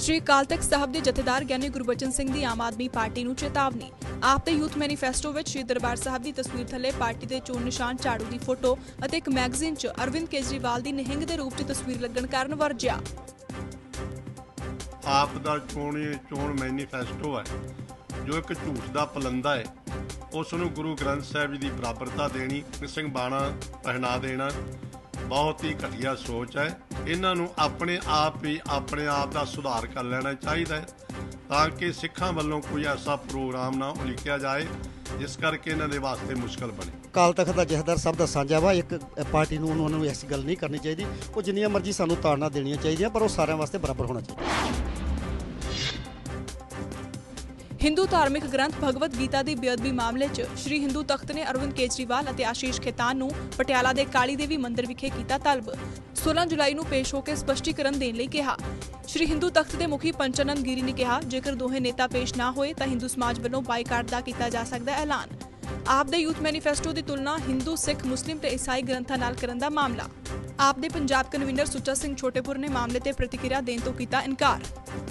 ਸ਼੍ਰੀ ਅਕਾਲ ਤਖਤ ਸਾਹਿਬ ਦੇ ਜਥੇਦਾਰ ਗਿਆਨੀ ਗੁਰਬਚਨ ਸਿੰਘ ਦੀ ਆਮ ਆਦਮੀ ਪਾਰਟੀ ਨੂੰ ਚੇਤਾਵਨੀ। ਆਪ ਦੇ ਯੂਥ ਮੈਨੀਫੈਸਟੋ ਵਿੱਚ ਸ਼੍ਰੀ ਦਰਬਾਰ ਸਾਹਿਬ ਦੀ ਤਸਵੀਰ ਥੱਲੇ ਪਾਰਟੀ ਦੇ ਚੋਣ ਨਿਸ਼ਾਨ ਝਾੜੂ ਦੀ ਫੋਟੋ ਅਤੇ ਇੱਕ ਮੈਗਜ਼ੀਨ 'ਚ ਅਰਵਿੰਦ ਕੇਜਰੀਵਾਲ ਦੀ ਨਿਹੰਗ ਦੇ ਰੂਪ 'ਚ ਤਸਵੀਰ ਲੱਗਣ ਕਾਰਨ ਵਰਜਿਆ। ਆਪ ਦਾ ਚੋਣੀ ਚੋਣ ਮੈਨੀਫੈਸਟੋ ਹੈ, ਜੋ ਇੱਕ ਝੂਠ ਦਾ ਪਲੰਦਾ ਹੈ। ਉਸ ਨੂੰ ਗੁਰੂ ਗ੍ਰੰਥ ਸਾਹਿਬ ਜੀ ਦੀ ਬਰਾਬਰਤਾ ਦੇਣੀ, ਸਿੰਘ ਬਾਣਾ ਪਹਿਨਾ ਦੇਣਾ, ਬਹੁਤ ਹੀ ਘਟੀਆ ਸੋਚ ਹੈ। ਇਹਨਾਂ ਨੂੰ ਆਪਣੇ ਆਪ ਹੀ ਆਪਣੇ ਆਪ ਦਾ ਸੁਧਾਰ ਕਰ ਲੈਣਾ ਚਾਹੀਦਾ ਹੈ ਤਾਂ ਕਿ ਸਿੱਖਾਂ ਵੱਲੋਂ ਕੋਈ ਐਸਾ ਪ੍ਰੋਗਰਾਮ ਨਾ ਉਲੀਕਿਆ ਜਾਏ, ਜਿਸ ਕਰਕੇ ਇਹਨਾਂ ਦੇ ਵਾਸਤੇ ਮੁਸ਼ਕਲ ਬਣੇ। ਕਾਲ ਤਖਤ ਦਾ ਜਥੇਦਾਰ ਸਭ ਦਾ ਸਾਂਝਾ ਵਾ, ਇੱਕ ਪਾਰਟੀ ਨੂੰ ਉਹਨਾਂ ਨੂੰ ਐਸੀ ਗੱਲ ਨਹੀਂ ਕਰਨੀ ਚਾਹੀਦੀ। ਉਹ ਜਿੰਨੀਆਂ ਮਰਜ਼ੀ ਸਾਨੂੰ ਤਾੜਨਾ ਦੇਣੀਆਂ ਚਾਹੀਦੀਆਂ, ਪਰ ਉਹ ਸਾਰਿਆਂ ਵਾਸਤੇ ਬਰਾਬਰ ਹੋਣਾ ਚਾਹੀਦਾ। ਹਿੰਦੂ ਧਾਰਮਿਕ ਗ੍ਰੰਥ ਭਗਵਦ ਗੀਤਾ ਦੀ ਬੇਅਦਬੀ ਮਾਮਲੇ 'ਚ ਸ਼੍ਰੀ ਹਿੰਦੂ ਤਖਤ ਨੇ ਅਰਵਿੰਦ ਕੇਜਰੀਵਾਲ ਅਤੇ ਆਸ਼ੀਸ਼ ਖੇਤਾਨ ਨੂੰ ਪਟਿਆਲਾ ਦੇ ਕਾਲੀ ਦੇਵੀ ਮੰਦਿਰ ਵਿਖੇ ਕੀਤਾ ਤਲਬ। 16 ਜੁਲਾਈ ਨੂੰ ਪੇਸ਼ ਹੋ ਕੇ ਸਪਸ਼ਟੀਕਰਨ ਦੇਣ ਲਈ ਕਿਹਾ। ਸ਼੍ਰੀ ਹਿੰਦੂ ਤਖਤ ਦੇ ਮੁਖੀ ਪੰਚਨੰਦ ਗਿਰੀ ਨੇ ਕਿਹਾ, ਜੇਕਰ ਦੋਹੇ ਨੇਤਾ ਪੇਸ਼ ਨਾ ਹੋਏ ਤਾਂ ਹਿੰਦੂ ਸਮਾਜ ਵੱਲੋਂ ਬਾਈਕਾਟ ਦਾ ਕੀਤਾ ਜਾ ਸਕਦਾ ਐਲਾਨ। ਆਪ ਦੇ ਯੂਥ ਮੈਨੀਫੈਸਟੋ ਦੀ ਤੁਲਨਾ ਹਿੰਦੂ ਸਿੱਖ ਮੁਸਲਿਮ ਤੇ ਈਸਾਈ ਗ੍ਰੰਥਾਂ ਨਾਲ ਕਰਨ ਦਾ ਮਾਮਲਾ ਆਪ ਦੇ ਪੰਜਾਬ ਕਨਵੀਨਰ ਸੁੱਚਾ ਸਿੰਘ ਛੋਟੇਪੁਰ ਨੇ ਮਾਮਲੇ ਤੇ ਪ੍ਰਤੀਕਿਰਿਆ ਦੇਣ ਤੋਂ ਕੀਤਾ ਇਨਕਾਰ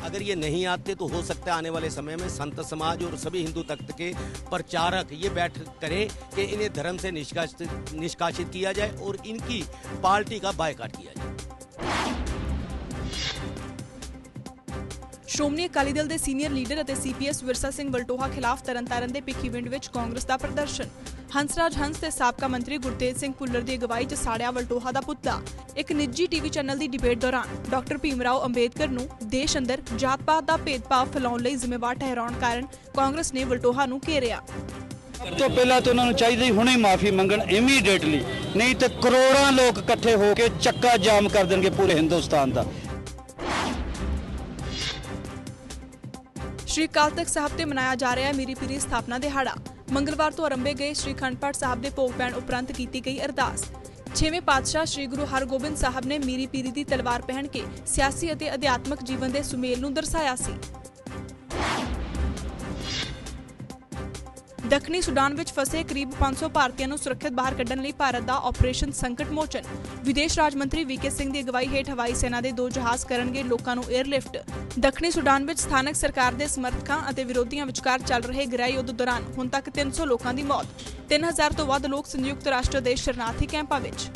अगर ये नहीं आते तो हो सकता है आने वाले समय में संत समाज और सभी हिंदू तख्त के प्रचारक ये बैठ करें कि इन्हें धर्म से निष्कासित निष्कासित किया जाए और इनकी पार्टी का बायकाट किया जाए ਸ਼੍ਰੋਮਣੀ ਅਕਾਲੀ ਦਲ ਦੇ ਸੀਨੀਅਰ ਲੀਡਰ ਅਤੇ ਸੀਪੀਐਸ ਵਿਰਸਾ ਸਿੰਘ ਵਲਟੋਹਾ ਖਿਲਾਫ ਤਰਨਤਾਰਨ ਦੇ ਭਿੱਖੀਵਿੰਡ ਵਿੱਚ ਕਾਂਗਰਸ ਦਾ ਪ੍ਰਦਰਸ਼ਨ। ਹੰਸਰਾਜ ਹੰਸ ਤੇ ਸਾਬਕਾ ਮੰਤਰੀ ਗੁਰਤੇਜ ਸਿੰਘ ਭੁੱਲਰ ਦੀ ਅਗਵਾਈ 'ਚ ਸਾੜਿਆ ਵਲਟੋਹਾ ਦਾ ਪੁਤਲਾ। ਇੱਕ ਨਿੱਜੀ ਟੀਵੀ ਚੈਨਲ ਦੀ ਡਿਬੇਟ ਦੌਰਾਨ ਡਾਕਟਰ ਭੀਮਰਾਓ ਅੰਬੇਦਕਰ ਨੂੰ ਦੇਸ਼ ਅੰਦਰ ਜਾਤ-ਪਾਤ ਦਾ ਭੇਦਭਾਵ ਫੈਲਾਉਣ ਲਈ ਜ਼ਿੰਮੇਵਾਰ ਠਹਿਰਾਉਣ ਕਾਰਨ ਕਾਂਗਰਸ ਨੇ ਵਲਟੋਹਾ ਨੂੰ ਘੇਰਿਆ। ਸਭ ਤੋਂ ਪਹਿਲਾਂ ਤਾਂ ਉਹਨਾਂ ਨੂੰ ਚਾਹੀਦਾ ਹੀ ਹੁਣੇ ਮਾਫੀ ਮੰਗਣ ਇਮੀਡੀਏਟਲੀ ਨਹੀਂ ਤੇ ਕਰੋੜਾਂ ਲੋਕ ਇਕੱਠੇ ਹੋ ਕੇ ਚੱਕਾ ਜਾਮ ਕਰ ਦੇਣਗੇ ਪੂਰੇ ਹਿੰਦੁਸਤਾਨ ਦਾ। ਸ਼੍ਰੀ ਅਕਾਲ ਤਖਤ ਸਾਹਿਬ ਤੇ ਮਨਾਇਆ ਜਾ ਰਿਹਾ ਹੈ ਮੀਰੀ ਪੀਰੀ ਸਥਾਪਨਾ ਦਿਹਾੜਾ ਮੰਗਲਵਾਰ ਤੋਂ ਆਰੰਭੇ ਗਏ ਸ਼੍ਰੀ ਖੰਡ ਪਾਠ ਸਾਹਿਬ ਦੇ ਭੋਗ ਪੈਣ ਉਪਰੰਤ ਕੀਤੀ ਗਈ ਅਰਦਾਸ। ਛੇਵੇਂ ਪਾਤਸ਼ਾਹ ਸ਼੍ਰੀ ਗੁਰੂ ਹਰਗੋਬਿੰਦ ਸਾਹਿਬ ਨੇ ਮੀਰੀ ਪੀਰੀ ਦੀ ਤਲਵਾਰ ਪਹਿਨ ਕੇ ਸਿਆਸੀ ਅਤੇ ਅਧਿਆਤਮਕ ਜੀਵਨ ਦੇ ਸੁਮੇਲ ਨੂੰ ਦਰਸਾਇਆ ਸੀ। ਦੱਖਣੀ ਸੁਡਾਨ ਵਿੱਚ ਫਸੇ ਕਰੀਬ 500 ਭਾਰਤੀਆਂ ਨੂੰ ਸੁਰੱਖਿਅਤ ਬਾਹਰ ਕੱਢਣ ਲਈ ਭਾਰਤ ਦਾ ਆਪਰੇਸ਼ਨ ਸੰਕਟ ਮੋਚਨ। ਵਿਦੇਸ਼ ਰਾਜ ਮੰਤਰੀ ਵੀਕੇ ਸਿੰਘ ਦੀ ਅਗਵਾਈ ਹੇਠ ਹਵਾਈ ਸੈਨਾ ਦੇ ਦੋ ਜਹਾਜ਼ ਕਰਨਗੇ ਲੋਕਾਂ ਨੂੰ 에ਅਰਲਿਫਟ ਦੱਖਣੀ ਸੁਡਾਨ ਵਿੱਚ ਸਥਾਨਕ ਸਰਕਾਰ ਦੇ ਸਮਰਥਕਾਂ ਅਤੇ ਵਿਰੋਧੀਆਂ ਵਿਚਕਾਰ ਚੱਲ ਰਹੇ ਗ੍ਰਹਿ ਯੁੱਧ ਦੌਰਾਨ ਹੁਣ ਤੱਕ 300 ਲੋਕਾਂ ਦੀ ਮੌਤ। 3000 ਤੋਂ ਵੱਧ ਲੋਕ ਸੰਯੁਕਤ ਰਾਸ਼ਟਰ ਦੇ ਸ਼ਰਨਾਰਥੀ ਕੈਂਪਾਂ ਵਿੱਚ।